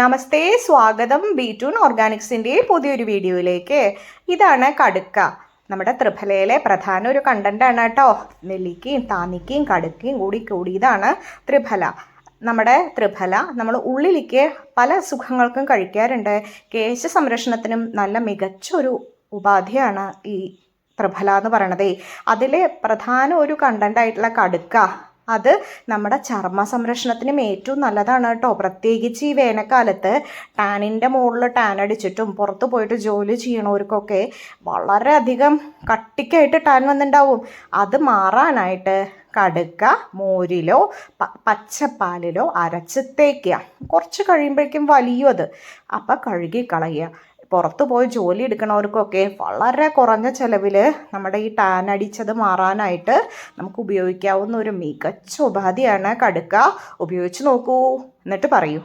നമസ്തേ സ്വാഗതം B tune ഓർഗാനിക്സിന്റെ പുതിയൊരു വീഡിയോയിലേക്ക്. ഇതാണ് കടുക്ക. നമ്മുടെ ത്രിഫലയിലെ പ്രധാന ഒരു കണ്ടന്റാണ് കേട്ടോ. നെല്ലിക്കയും താന്നിക്കയും കടുക്കയും കൂടി കൂടിയതാണ് ത്രിഫല. നമ്മുടെ ത്രിഫല നമ്മൾ ഉള്ളിലേക്ക് പല സുഖങ്ങൾക്കും കഴിക്കാറുണ്ട്. കേശ സംരക്ഷണത്തിനും നല്ല മികച്ച ഒരു ഉപാധിയാണ് ഈ ത്രിഫല എന്ന് പറയണതേ. അതിലെ പ്രധാന ഒരു കണ്ടന്റായിട്ടുള്ള കടുക്ക. അത് നമ്മുടെ ചർമ്മ സംരക്ഷണത്തിനും ഏറ്റവും നല്ലതാണ് കേട്ടോ. പ്രത്യേകിച്ച് ഈ വേനൽക്കാലത്ത് ടാനിന്റെ മുകളിൽ ടാൻ അടിച്ചിട്ടും പുറത്ത് പോയിട്ട് ജോലി ചെയ്യണവർക്കൊക്കെ വളരെയധികം കട്ടിക്കായിട്ട് ടാൻ വന്നിട്ടുണ്ടാവും. അത് മാറാനായിട്ട് കടുക്ക മോരിലോ പച്ചപ്പാലിലോ അരച്ച് തേക്കുക. കുറച്ച് കഴിയുമ്പോഴേക്കും വലിയത് അപ്പം കഴുകി കളയുക. പുറത്ത് പോയി ജോലി എടുക്കണവർക്കൊക്കെ വളരെ കുറഞ്ഞ ചിലവിൽ നമ്മുടെ ഈ ടാൻ അടിച്ചത് മാറാനായിട്ട് നമുക്ക് ഉപയോഗിക്കാവുന്ന ഒരു മികച്ച ഉപാധിയാണ് കടുക്ക. ഉപയോഗിച്ച് നോക്കൂ. എന്നിട്ട് പറയൂ.